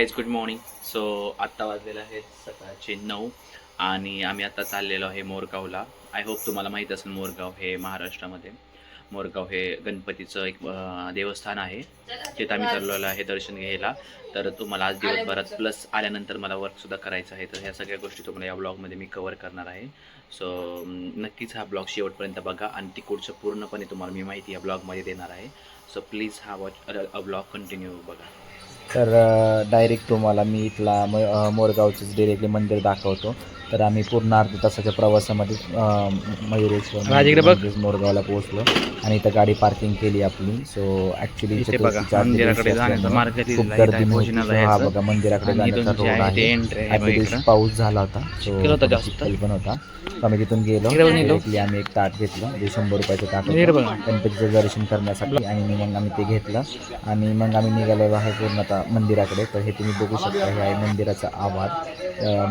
Guys good morning so आत्ता वाजलेलं आहे सकाळचे नऊ आणि आम्ही आत्ता चाललेलो आहे मोरगावला. आय होप तुम्हाला माहीत असेल मोरगाव हे महाराष्ट्रामध्ये. मोरगाव हे गणपतीचं एक देवस्थान आहे. तिथं आम्ही चाललेलो आहे दर्शन घ्यायला. तर तुम्हाला आज दिवसभरात प्लस आल्यानंतर मला वर्कसुद्धा करायचं आहे. तर ह्या सगळ्या गोष्टी तुम्हाला या ब्लॉगमध्ये मी कवर करणार आहे. सो नक्कीच हा ब्लॉग शेवटपर्यंत बघा आणि तिकडचं पूर्णपणे तुम्हाला मी माहिती या ब्लॉगमध्ये देणार आहे. सो प्लीज हा वॉच ब्लॉग कंटिन्यू बघा. तर डायरेक्ट तुम्हाला मी इथला म मोरगावचंच डिरेक्टली मंदिर दाखवतो. तर आम्ही पूर्ण अर्ध्या तासाच्या प्रवासामध्ये मयुरेश्वर मोरगावला पोहोचलो. आणि इथं गाडी पार्किंग केली आपली. सो ॲक्च्युली खूप गर्दी हा. बघा मंदिराकडे जाण्याचा रोड आहे. पाऊस झाला होता. सो पण होता. तिथून गेलो. आम्ही एक ताट घेतलं. जे शंभर रुपयाचं ताट. गणपतीचं दर्शन करण्यासाठी आणि मग आम्ही ते घेतलं. आणि मग आम्ही निघालेलो आहे पूर्णतः मंदिराकडे. तर हे तुम्ही बघू शकता हे आहे मंदिराचा आवाज.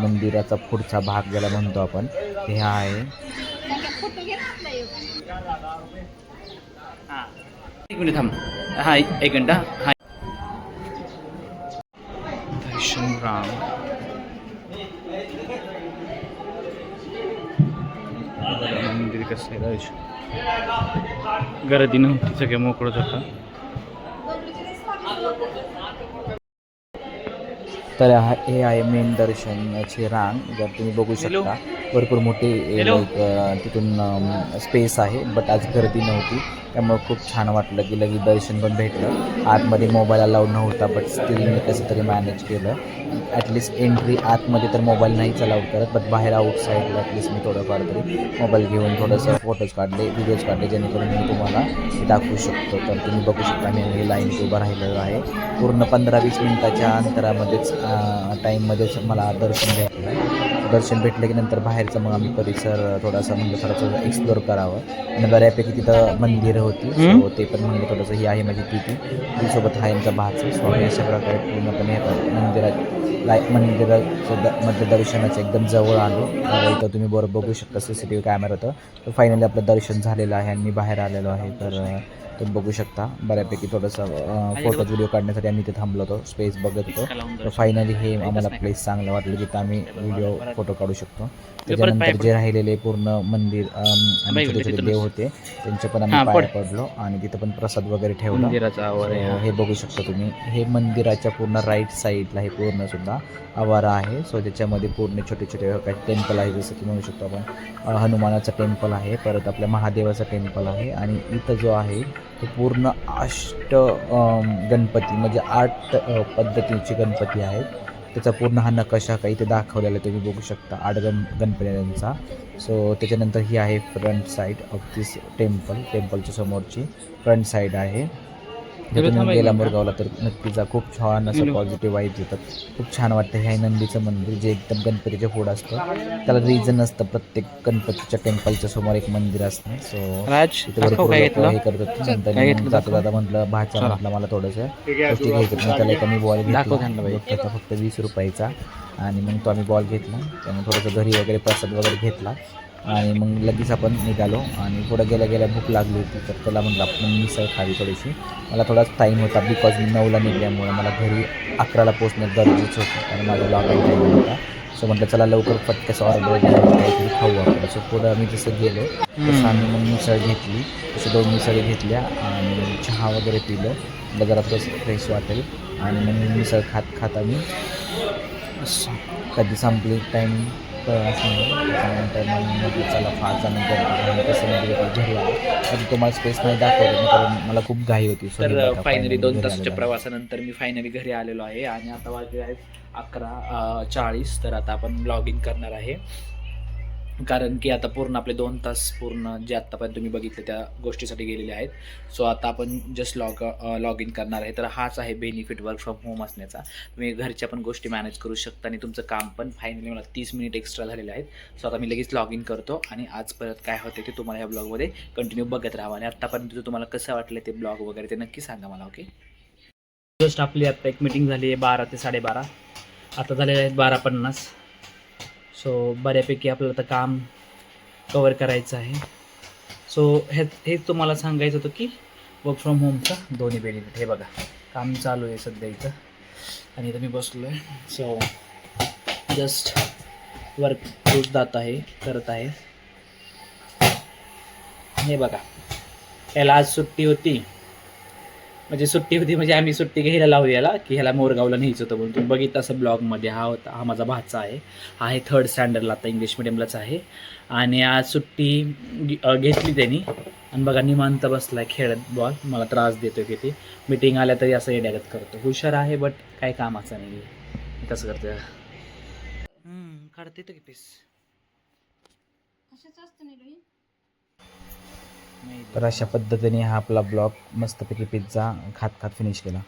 मंदिराचा पुढचा भाग ज्याला म्हणतो आपण हे आहे. एक मिनिट थांब. हा एक मिनिट हा. हा. दर्शन राम मंदिर कसं आहे दर्शन गर्दी नव्हती सगळे मोकळंच होतं तर हा- हे आहे मेन दर्शनाचे रांग जर तुम्ही बघू शकता. भरपूर मोठी अ, तिथून स्पेस आहे बट आज गर्दी नव्हती. त्यामुळे खूप छान वाटलं की लगेच दर्शन पण भेटलं. आतमध्ये मोबाईल अलाउड नव्हता बट स्टील मी कसं तरी मॅनेज केलं. ॲटलिस्ट एंट्री आतमध्ये तर मोबाईल नाहीच अलाउड करत बट बाहेर आउट साईडला ॲटलिस्ट मी थोडंफार तरी मोबाईल घेऊन थोडंसं फोटोज काढले व्हिडिओज काढले जेणेकरून मी तुम्हाला दाखवू शकतो. तर तुम्ही बघू शकता मी हे लाईन उभं राहिलेलं आहे. पूर्ण पंधरा वीस मिनिटाच्या अंतरामध्येच टाईममध्येच मला दर्शन भेटलं दर्शन भेटलं की नंतर बाहेरचं मग आम्ही परिसर थोडासा म्हणजे थोडंसं एक्सप्लोअर करावं. आणि बऱ्यापैकी तिथं मंदिरं होती. सो ते पण म्हणजे थोडंसं ही आहे माझी तिथी. तिसोबत आहे आमचा भाचं. सो हे अशा प्रकारे पूर्णपणे मंदिरात लाय मंदिराचं मध्ये दर्शनाचं एकदम जवळ आलो. इथं तुम्ही बरोबर बघू शकता C C T V camera होतं तर फायनली आपलं दर्शन झालेलं आहे आणि मी बाहेर आलेलो आहे. तर तुम्ही बघू शकता. बऱ्यापैकी थोडंसं फोटो व्हिडिओ काढण्यासाठी आम्ही इथे थांबलो होतो स्पेस बघत होतो. तर फायनली हे आम्हाला प्लेस चांगलं वाटलं जिथं आम्ही व्हिडिओ फोटो काढू शकतो. त्याच्यानंतर जे राहिलेले पूर्ण मंदिर आणि छोटे छोटे देव होते त्यांचे पण आम्ही. पाया पडलो आणि तिथं पण प्रसाद वगैरे ठेवला. हा. बघू शकता तुम्ही. हे मंदिराच्या पूर्ण राईट साईडला हे पूर्ण सुद्धा आवारा आहे. सो त्याच्यामध्ये पूर्ण छोटे छोटे काही टेम्पल आहे जसं की म्हणू शकतो आपण हनुमानाचं टेम्पल आहे परत आपल्या महादेवाचं टेम्पल आहे आणि इथं जो आहे पूर्ण अष्ट गणपती म्हणजे आठ पद्धतीचे गणपती आहेत. त्याचा पूर्ण हा नकाशा काही ते दाखवलेला तुम्ही बघू शकता आठ गण गणपतींचा. सो त्याच्यानंतर ही आहे front side of this temple टेम्पलच्या समोरची फ्रंट साईड आहे. जर तुम्ही गेला. मुरगावला तर नक्कीच जा. खूप छान असं. पॉझिटिव्ह वाईब येतात खूप छान वाटतं हे नंदीचं मंदिर जे एकदम गणपतीच्या पुढं असतं. त्याला रिझन असतं प्रत्येक गणपतीच्या टेम्पलच्या समोर एक मंदिर असतं. सो हे करतात. मी जाता. जाता म्हटलं भाचा चला. म्हटलं मला थोडंसं. गोष्टी घ्यायचं मग त्याला एक आम्ही बॉल दाखव घेतला. फक्त वीस रुपयाचा. आणि मग तो आम्ही बॉल घेतला. त्यामुळे थोडंसं घरी वगैरे प्रसाद वगैरे घेतला. आणि मग लगेच आपण निघालो आणि पुढं गेल्या गेल्या भूक लागली होती तर त्याला म्हटलं आपण मिसळ खावी थोडीशी मला थोडाच टाईम होता बिकॉज मी नऊला निघल्यामुळे मला घरी अकराला पोचणं गरजेचं होतं कारण माझा लॉकडाऊन टाईम होता. सो म्हटलं चला लवकर पटकस ऑर्डर काहीतरी खाऊ आपण. सो पुढं आम्ही जसं गेलो तसं आम्ही मग मिसळ घेतली. तसं दोन मिसळी घेतल्या आणि चहा वगैरे पिलं. मला जरा फ्रेश फ्रेश वाटेल. आणि मग मिसळ खात खात आम्ही कधी संपली टाईम त्याच्यानंतर मग चला पाच जणांनंतर कसं म्हणजे घरी आलो पण तुम्हाला स्पेस नाही दाखवलं कारण मला खूप घाई होती तर फायनली दोन तासाच्या. प्रवासानंतर मी फायनली घरी आलेलो आहे आणि आता वाजले आहेत अकरा चाळीस तर आता आपण लॉग इन करणार आहे कारण की आता पूर्ण आपले दोन तास पूर्ण जे आत्तापर्यंत तुम्ही बघितले त्या गोष्टीसाठी गेलेले आहेत. सो आता आपण जस्ट लॉग लॉग इन करणार आहे. तर हाच आहे बेनिफिट वर्क फ्रॉम होम असण्याचा. तुम्ही घरच्या पण गोष्टी मॅनेज करू शकता आणि तुमचं काम पण फायनली मला तीस मिनिट एक्स्ट्रा झालेले आहेत. सो आता मी लगेच लॉग इन करतो आणि आज परत काय होते ते तुम्हाला या ब्लॉगमध्ये कंटिन्यू बघत राहा आणि आत्तापर्यंत तुम्हाला कसं वाटलं ते ब्लॉग वगैरे ते नक्की सांगा मला ओके जस्ट आपली आत्ता एक मिटिंग झाली आहे बारा ते साडेबारा. आता झालेले आहेत बारा पन्नास. सो बऱ्यापैकी आपलं आता काम कवर करायचं आहे. सो हे हेच तुम्हाला सांगायचं होतं की वर्क फ्रॉम होमचा दोन्ही बेनिफिट हे बघा काम चालू आहे सध्या इथं. आणि इथं मी बसलो आहे सो जस्ट वर्क जात आहे करत आहे. हे बघा याला आज सुट्टी होती. म्हणजे सुट्टी होती म्हणजे आम्ही सुट्टी घ्यायला लावू याला की ह्याला मोरगावला न्यायचं होतं म्हणून. तुम्ही बघितलं असं ब्लॉगमध्ये हा होता हा माझा भाचा आहे. हा आहे थर्ड स्टँडर्डला आता इंग्लिश मिडियमलाच आहे. आणि आज सुट्टी घेतली त्यांनी. आणि बघा निवांत बसलाय खेळत बॉल मला त्रास देतो किती. मिटिंग आल्या तरी असं येड्यागत करतो. हुशार आहे बट काय कामाचं नाही. कसं करतो काढते तर की पीस तर अशा पद्धतीने हा आपला ब्लॉग मस्तपैकी पिझ्झा खात खात फिनिश केला.